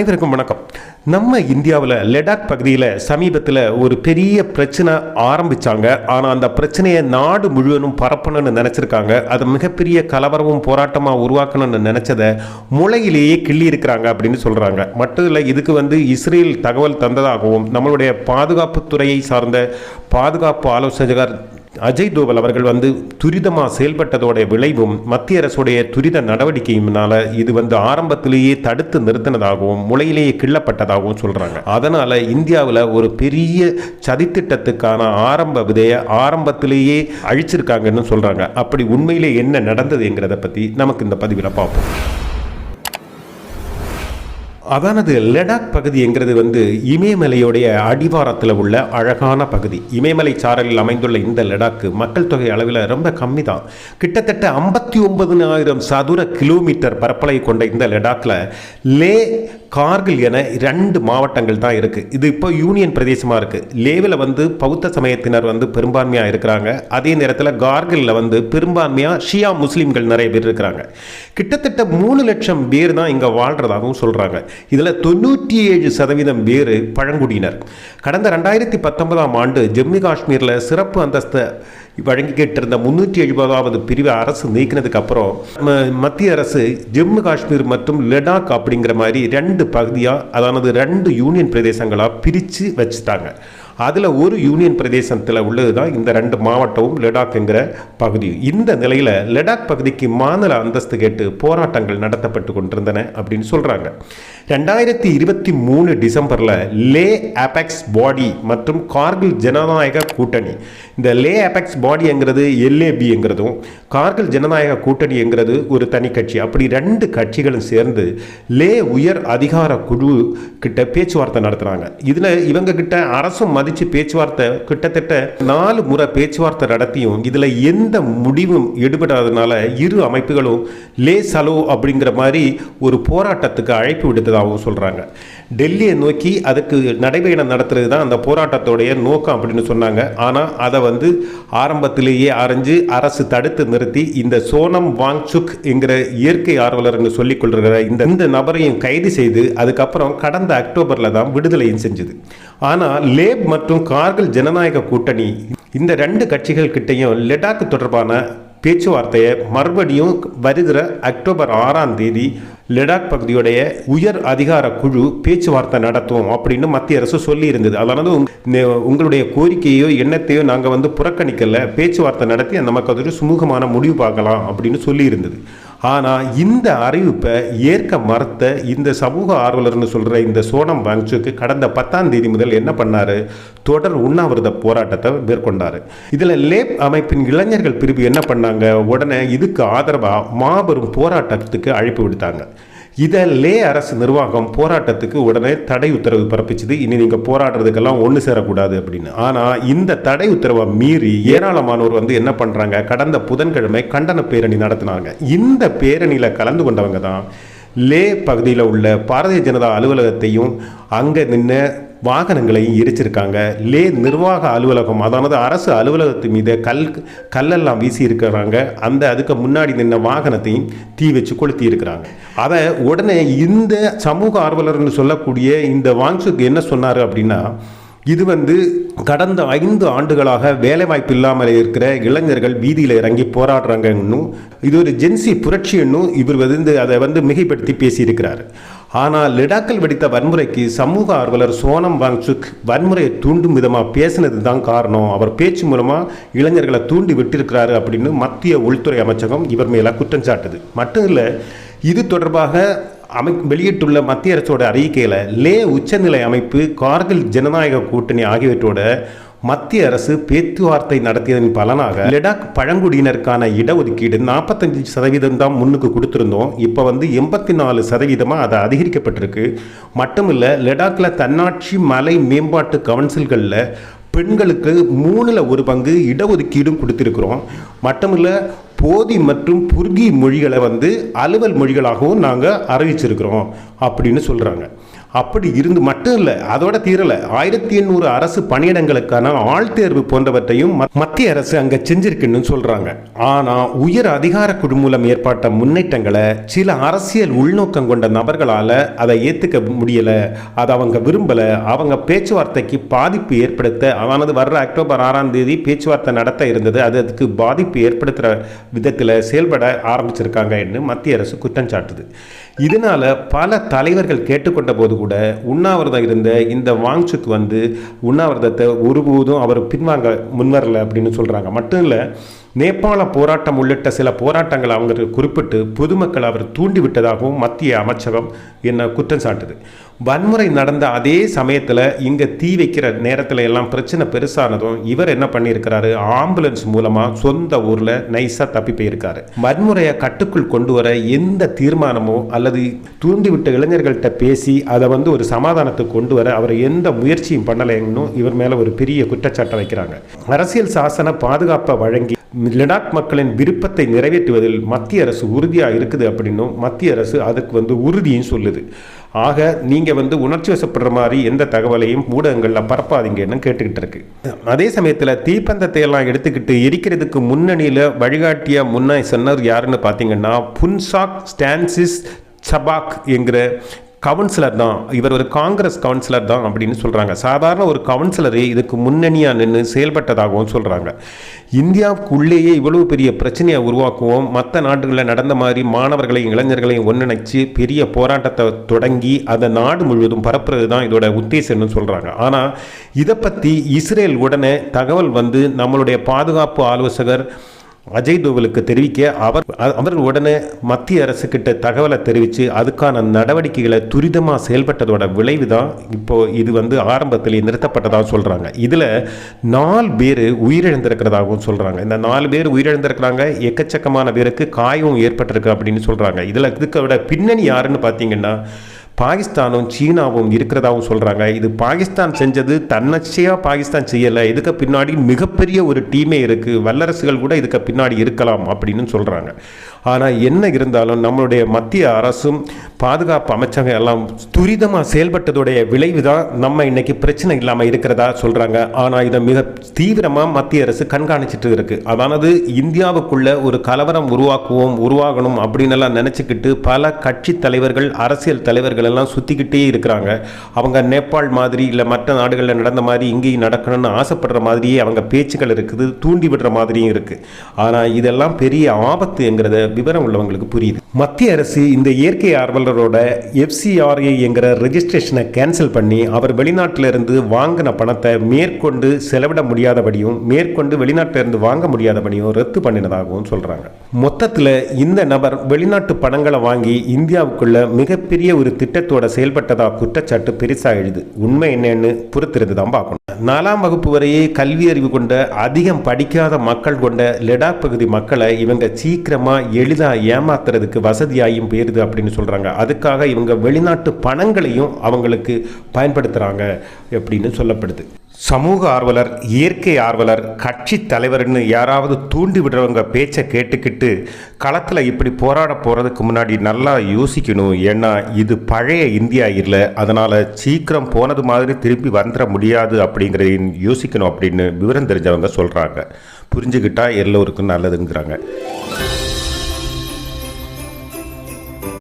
அனைவருக்கும் வணக்கம். நம்ம இந்தியாவில் லடாக் பகுதியில் சமீபத்தில் ஒரு பெரிய பிரச்சனை ஆரம்பிச்சாங்க. ஆனால் அந்த பிரச்சனையை நாடு முழுவதும் பரப்பணும்னு நினச்சிருக்காங்க. அதை மிகப்பெரிய கலவரமும் போராட்டமாக உருவாக்கணும்னு நினச்சதை முளையிலேயே கிள்ளி இருக்கிறாங்க அப்படின்னு சொல்கிறாங்க மட்டும் இல்லை இதுக்கு வந்து இஸ்ரேல் தகவல் தந்ததாகவும் நம்மளுடைய பாதுகாப்புத்துறையை சார்ந்த பாதுகாப்பு ஆலோசகர் அஜய் தோவல் அவர்கள் வந்து துரிதமாக செயல்பட்டதோட விளைவும் மத்திய அரசுடைய துரித நடவடிக்கையினால இது வந்து ஆரம்பத்திலேயே தடுத்து நிறுத்தினதாகவும் முளையிலேயே கிள்ளப்பட்டதாகவும் சொல்கிறாங்க அதனால் இந்தியாவில் ஒரு பெரிய சதித்திட்டத்துக்கான ஆரம்ப விதையை ஆரம்பத்திலேயே அழிச்சிருக்காங்கன்னு சொல்கிறாங்க அப்படி உண்மையிலே என்ன நடந்ததுங்கிறத பற்றி நமக்கு இந்த பதிவில் பார்ப்போம். அதானது லடாக் பகுதிங்கிறது வந்து இமயமலையுடைய அடிவாரத்தில் உள்ள அழகான பகுதி. இமயமலை சாரலில் அமைந்துள்ள இந்த லடாக்கு மக்கள் தொகை அளவில் ரொம்ப கம்மி தான் கிட்டத்தட்ட ஐம்பத்தி ஒன்பதுனாயிரம் சதுர கிலோமீட்டர் பரப்பளவை கொண்ட இந்த லடாக்கில் லே கார்கில் என ரெண்டு மாவட்டங்கள் தான் இருக்குது இது இப்போ யூனியன் பிரதேசமாக இருக்குது லேவில் வந்து பௌத்த சமயத்தினர் வந்து பெரும்பான்மையாக இருக்கிறாங்க. அதே நேரத்தில் கார்கிலில் வந்து பெரும்பான்மையாக ஷியா முஸ்லீம்கள் நிறைய பேர் இருக்கிறாங்க. கிட்டத்தட்ட மூணு லட்சம் பேர் தான் இங்கே வாழ்கிறதாகவும் சொல்கிறாங்க இதில் தொண்ணூற்றி ஏழு சதவீதம் பேர் பழங்குடியினர். கடந்த ரெண்டாயிரத்தி பத்தொன்பதாம் ஆண்டு ஜம்மு காஷ்மீரில் சிறப்பு அந்தஸ்தை வழங்கிக்கிட்டு இருந்த முன்னூற்றி எழுபதாவது பிரிவை அரசு நீக்கினதுக்கு அப்புறம் மத்திய அரசு ஜம்மு காஷ்மீர் மற்றும் லடாக் அப்படிங்கிற மாதிரி ரெண்டு பகுதியாக அதானது ரெண்டு யூனியன் பிரதேசங்களாக பிரித்து வச்சுட்டாங்க. அதில் ஒரு யூனியன் பிரதேசத்தில் உள்ளது தான் இந்த ரெண்டு மாவட்டமும் லடாக்ங்கிற பகுதியும் இந்த நிலையில் லடாக் பகுதிக்கு மாநில அந்தஸ்து கேட்டு போராட்டங்கள் நடத்தப்பட்டு கொண்டிருந்தன அப்படின்னு சொல்கிறாங்க ரெண்டாயிரத்தி இருபத்தி மூணு டிசம்பரில் லே அபெக்ஸ் பாடி மற்றும் கார்கில் ஜனநாயக கூட்டணி. இந்த லே அபெக்ஸ் பாடிங்கிறது எல்ஏபிங்கிறதும் கார்கில் ஜனநாயக கூட்டணிங்கிறது ஒரு தனி கட்சி. அப்படி ரெண்டு கட்சிகளும் சேர்ந்து லே உயர் அதிகார குழு கிட்ட பேச்சுவார்த்தை நடத்துகிறாங்க இதில் இவங்க கிட்ட அரசும் மதித்து பேச்சுவார்த்தை கிட்டத்தட்ட நாலு முறை பேச்சுவார்த்தை நடத்தியும் இதில் எந்த முடிவும் எடுபடாதனால இரு அமைப்புகளும் லே சலோ அப்படிங்கிற மாதிரி ஒரு போராட்டத்துக்கு அழைப்பு விடுத்ததாகவும் சொல்கிறாங்க டெல்லியை நோக்கி அதுக்கு நடைபயணம் நடத்துறது தான் அந்த போராட்டத்தோடைய நோக்கம் அப்படின்னு சொன்னாங்க. ஆனால் அதை வந்து ஆரம்பத்திலேயே அரைஞ்சு அரசு தடுத்து நிறுத்தி இந்த சோனம் வாங்சுக் என்கிற இயற்கை ஆர்வலர்னு சொல்லிக் கொள்கிற இந்த இந்த நபரையும் கைது செய்து அதுக்கப்புறம் கடந்த அக்டோபரில் தான் விடுதலையும் செஞ்சது. ஆனால் லேப் மற்றும் கார்கில் ஜனநாயக கூட்டணி. இந்த ரெண்டு கட்சிகள் கிட்டையும் லடாக் தொடர்பான பேச்சுவார்த்தையை மறுபடியும் வருகிற அக்டோபர் ஆறாம் தேதி லடாக் பகுதியுடைய உயர் அதிகார குழு பேச்சுவார்த்தை நடத்துவோம் அப்படின்னு மத்திய அரசு சொல்லியிருந்தது. அதனால உங்களுடைய கோரிக்கையோ எண்ணத்தையோ நாங்கள் வந்து புறக்கணிக்கல. பேச்சுவார்த்தை நடத்தி நமக்கு அது ஒரு சுமூகமான முடிவு பார்க்கலாம் அப்படின்னு சொல்லியிருந்தது. ஆனால் இந்த அறிவிப்பை ஏற்க மறுத்த இந்த சமூக ஆர்வலர்னு சொல்கிற இந்த சோனம் வாங்சுக்கு கடந்த பத்தாம் தேதி முதல் என்ன பண்ணார்? தொடர் உண்ணாவிரத போராட்டத்தை மேற்கொண்டார். இதில் லேப் அமைப்பின் இளைஞர்கள் பிரிவு என்ன பண்ணாங்க? உடனே இதுக்கு ஆதரவாக மாபெரும் போராட்டத்துக்கு அழைப்பு விடுத்தாங்க. இதை லே அரசு நிர்வாகம் போராட்டத்துக்கு உடனே தடை உத்தரவு பிறப்பிச்சது. இனி நீங்கள் போராடுறதுக்கெல்லாம் ஒன்று சேரக்கூடாது அப்படின்னு. ஆனால் இந்த தடை உத்தரவை மீறி ஏராளமானோர் வந்து என்ன பண்ணுறாங்க கடந்த புதன்கிழமை கண்டன பேரணி நடத்தினாங்க. இந்த பேரணியில் கலந்து கொண்டவங்க தான் லே பகுதியில் உள்ள பாரதிய ஜனதா அலுவலகத்தையும் அங்கே நின்று வாகனங்களையும் எரிச்சிருக்காங்க. லே நிர்வாக அலுவலகம் அதானது அரசு அலுவலகத்து மீது கல் கல்லெல்லாம் வீசி இருக்கிறாங்க. அந்த அதுக்கு முன்னாடி நின்ன வாகனத்தையும் தீ வச்சு கொளுத்தி இருக்கிறாங்க. அதை உடனே இந்த சமூக ஆர்வலர்னு சொல்லக்கூடிய இந்த வாங்சுக்கு என்ன சொன்னார் அப்படின்னா இது வந்து கடந்த ஐந்து ஆண்டுகளாக வேலைவாய்ப்பு இல்லாமல் இருக்கிற இளைஞர்கள் வீதியில் இறங்கி போராடுறாங்கன்னும் இது ஒரு ஜென்சி புரட்சின்னும் இவர் வந்து அதை வந்து மிகைப்படுத்தி பேசியிருக்கிறார். ஆனால் லடாக்கில் வெடித்த வன்முறைக்கு சமூக ஆர்வலர் சோனம் வாங்சுக் வன்முறையை தூண்டும் விதமாக பேசினது தான் காரணம். அவர் பேச்சு மூலமாக இளைஞர்களை தூண்டி விட்டிருக்கிறாரு அப்படின்னு மத்திய உள்துறை அமைச்சகம் இவர் மேலே குற்றம் சாட்டுது. மட்டும் இல்லை இது தொடர்பாக அமை வெளியிட்டுள்ள மத்திய அரசோட அறிக்கையில் லே உச்சநிலை அமைப்பு கார்கில் ஜனநாயக கூட்டணி ஆகியவற்றோட மத்திய அரசு பேச்சுவார்த்தை நடத்தியதன் பலனாக லடாக் பழங்குடியினருக்கான இடஒதுக்கீடு நாற்பத்தஞ்சு சதவீதம் தான் முன்னுக்கு கொடுத்துருந்தோம். இப்போ வந்து எண்பத்தி நாலு சதவீதமாக அதை அதிகரிக்கப்பட்டிருக்கு. மட்டுமில்ல லடாக்கில் தன்னாட்சி மலை மேம்பாட்டு கவுன்சில்களில் பெண்களுக்கு மூணில் ஒரு பங்கு இடஒதுக்கீடும் கொடுத்துருக்குறோம். மட்டுமில்ல போதி மற்றும் புர்கி மொழிகளை வந்து அலுவல் மொழிகளாகவும் நாங்கள் அறிவிச்சிருக்கிறோம். அப்படின்னு சொல்கிறாங்க அப்படி இருந்து மட்டும் இல்லை அதோட தீரல. ஆயிரத்தி எண்ணூறு அரசு பணியிடங்களுக்கான ஆள் தேர்வு போன்றவற்றையும் மத்திய அரசு அங்க செஞ்சிருக்குன்னு சொல்றாங்க. ஆனா உயர் அதிகார குழு மூலம் ஏற்பட்ட முன்னேற்றங்களை சில அரசியல் உள்நோக்கம் கொண்ட நபர்களால் அதை ஏத்துக்க முடியல. அதை அவங்க விரும்பல. அவங்க பேச்சுவார்த்தைக்கு பாதிப்பு ஏற்படுத்த அவனது வர்ற அக்டோபர் ஆறாம் தேதி பேச்சுவார்த்தை நடத்த இருந்தது. அது அதுக்கு பாதிப்பு ஏற்படுத்துகிற விதத்தில் செயல்பட ஆரம்பிச்சிருக்காங்க என்று மத்திய அரசு குற்றம் சாட்டுது. இதனால பல தலைவர்கள் கேட்டுக்கொண்ட போது கூட இருந்த இந்த வாங்சுக் வந்து உண்ணாவிரதத்தை ஒருபோதும் அவர் பின்வாங்க முன்வரல அப்படின்னு சொல்றாங்க. மட்டும் இல்லை நேபாள போராட்டம் உள்ளிட்ட சில போராட்டங்கள் அவங்க குறிப்பிட்டு பொதுமக்கள் அவர் தூண்டிவிட்டதாகவும் மத்திய அமைச்சகம் என்ன குற்றம் சாட்டுது. வன்முறை நடந்த அதே சமயத்தில் இங்கே தீ வைக்கிற நேரத்தில் எல்லாம் பிரச்சனை பெருசானதும் இவர் என்ன பண்ணியிருக்கிறாரு? ஆம்புலன்ஸ் மூலமாக சொந்த ஊரில் நைஸாக தப்பி போயிருக்காரு. வன்முறையை கட்டுக்குள் கொண்டு வர எந்த தீர்மானமோ அல்லது தூண்டிவிட்ட இளைஞர்கள்ட்ட பேசி அதை வந்து ஒரு சமாதானத்துக்கு கொண்டு வர அவர் எந்த முயற்சியும் பண்ணலைன்னு இவர் மேலே ஒரு பெரிய குற்றச்சாட்டை வைக்கிறாங்க. அரசியல் சாசன பாதுகாப்பை வழங்கி லடாக் மக்களின் விருப்பத்தை நிறைவேற்றுவதில் மத்திய அரசு உறுதியாக இருக்குது அப்படின்னும் மத்திய அரசு அதுக்கு வந்து உறுதியும் சொல்லுது. ஆக நீங்கள் வந்து உணர்ச்சி வசப்படுற மாதிரி எந்த தகவலையும் ஊடகங்களில் பரப்பாதீங்கன்னு கேட்டுக்கிட்டு இருக்கு. அதே சமயத்தில் தீப்பந்தத்தை எல்லாம் எடுத்துக்கிட்டு எரிக்கிறதுக்கு முன்னணியில் வழிகாட்டிய முன்னாய் சொன்னவர் யாருன்னு பார்த்தீங்கன்னா புன்சாக் ஸ்டான்சிஸ் சபாக் என்கிற கவுன்சிலர் தான். இவர் ஒரு காங்கிரஸ் கவுன்சிலர் தான் அப்படின்னு சொல்கிறாங்க சாதாரண ஒரு கவுன்சிலரே இதுக்கு முன்னணியாக நின்று செயல்பட்டதாகவும் சொல்கிறாங்க இந்தியாவுக்குள்ளேயே இவ்வளவு பெரிய பிரச்சனையை உருவாக்குவோம். மற்ற நாடுகளில் நடந்த மாதிரி மாணவர்களையும் இளைஞர்களையும் ஒன்றிணைச்சு பெரிய போராட்டத்தை தொடங்கி அதை நாடு முழுவதும் பரப்புறது தான் இதோட உத்தேசம்னு சொல்கிறாங்க ஆனால் இதை பற்றி இஸ்ரேல் உடனே தகவல் வந்து நம்மளுடைய பாதுகாப்பு ஆலோசகர் அஜய் தோவலுக்கு தெரிவிக்க அவர் அவர் உடனே மத்திய அரசுக்கிட்ட தகவலை தெரிவித்து அதுக்கான நடவடிக்கைகளை துரிதமாக செயல்பட்டதோட விளைவு தான் இப்போது இது வந்து ஆரம்பத்தில் நிறுத்தப்பட்டதாக சொல்கிறாங்க இதில் நாலு பேர் உயிரிழந்திருக்கிறதாகவும் சொல்கிறாங்க இந்த நாலு பேர் உயிரிழந்திருக்கிறாங்க. எக்கச்சக்கமான பேருக்கு காயம் ஏற்பட்டிருக்கு அப்படின்னு சொல்கிறாங்க இதில் இதுக்கோட பின்னணி யாருன்னு பார்த்தீங்கன்னா பாகிஸ்தானும் சீனாவும் இருக்கிறதாகவும் சொல்கிறாங்க இது பாகிஸ்தான் செஞ்சது தன்னச்சையாக பாகிஸ்தான் செய்யலை. இதுக்கு பின்னாடி மிகப்பெரிய ஒரு டீமே இருக்குது வல்லரசுகள் கூட இதுக்கு பின்னாடி இருக்கலாம் அப்படின்னு சொல்கிறாங்க ஆனால் என்ன இருந்தாலும் நம்மளுடைய மத்திய அரசும் பாதுகாப்பு அமைச்சகம் எல்லாம் துரிதமாக செயல்பட்டதுடைய விளைவு தான் நம்ம இன்னைக்கு பிரச்சனை இல்லாமல் இருக்கிறதா சொல்கிறாங்க ஆனால் இதை மிக தீவிரமாக மத்திய அரசு கண்காணிச்சிட்டு இருக்கு. அதானது இந்தியாவுக்குள்ள ஒரு கலவரம் உருவாக்குவோம் உருவாகணும் அப்படின்னு எல்லாம் நினச்சிக்கிட்டு பல கட்சி தலைவர்கள் அரசியல் தலைவர்கள் எல்லாம் சுற்றிக்கிட்டே இருக்கிறாங்க. அவங்க நேபாள் மாதிரி இல்லை மற்ற நாடுகளில் நடந்த மாதிரி இங்கேயும் நடக்கணும்னு ஆசைப்படுற மாதிரியே அவங்க பேச்சுக்கள் இருக்குது தூண்டி விடுற மாதிரியும் இருக்குது ஆனால் இதெல்லாம் பெரிய ஆபத்துங்கிறத விவரம் உள்ளவங்களுக்கு புரியுது. மத்திய அரசு இந்த இயற்கை ஆர்வலரோட எஃப்சிஆர்ஏ என்கிற ரெஜிஸ்ட்ரேஷனை கேன்சல் பண்ணி அவர் வெளிநாட்டிலிருந்து வாங்கின பணத்தை மேற்கொண்டு செலவிட முடியாதபடியும் மேற்கொண்டு வெளிநாட்டிலிருந்து வாங்க முடியாதபடியும் ரத்து பண்ணினதாகவும் சொல்றாங்க. மொத்தத்தில் இந்த நபர் வெளிநாட்டு பணங்களை வாங்கி இந்தியாவுக்குள்ள மிகப்பெரிய ஒரு திட்டத்தோட செயல்பட்டதா குற்றச்சாட்டு பெருசா எழுது. உண்மை என்னன்னு பொறுத்திருந்து தான் பார்க்கணும். நாலாம் வகுப்பு வரையே கல்வி அறிவு கொண்ட அதிகம் படிக்காத மக்கள் கொண்ட லடாக் பகுதி மக்களை இவங்க சீக்கிரமா எளிதாக ஏமாத்துறதுக்கு வசதியாயும் போயிருது அப்படின்னு சொல்கிறாங்க அதுக்காக இவங்க வெளிநாட்டு பணங்களையும் அவங்களுக்கு பயன்படுத்துகிறாங்க அப்படின்னு சொல்லப்படுது. சமூக ஆர்வலர் இயற்கை ஆர்வலர் கட்சி தலைவர்னு யாராவது தூண்டி விடுறவங்க பேச்சை கேட்டுக்கிட்டு களத்தில் இப்படி போராட போகிறதுக்கு முன்னாடி நல்லா யோசிக்கணும். ஏன்னா இது பழைய இந்தியா இல்லை. அதனால் சீக்கிரம் போனது மாதிரி திரும்பி வந்துட முடியாது அப்படிங்கிறதையும் யோசிக்கணும் அப்படின்னு விவரம் தெரிஞ்சவங்க சொல்கிறாங்க புரிஞ்சுக்கிட்டால் எல்லோருக்கும் நல்லதுங்கிறாங்க.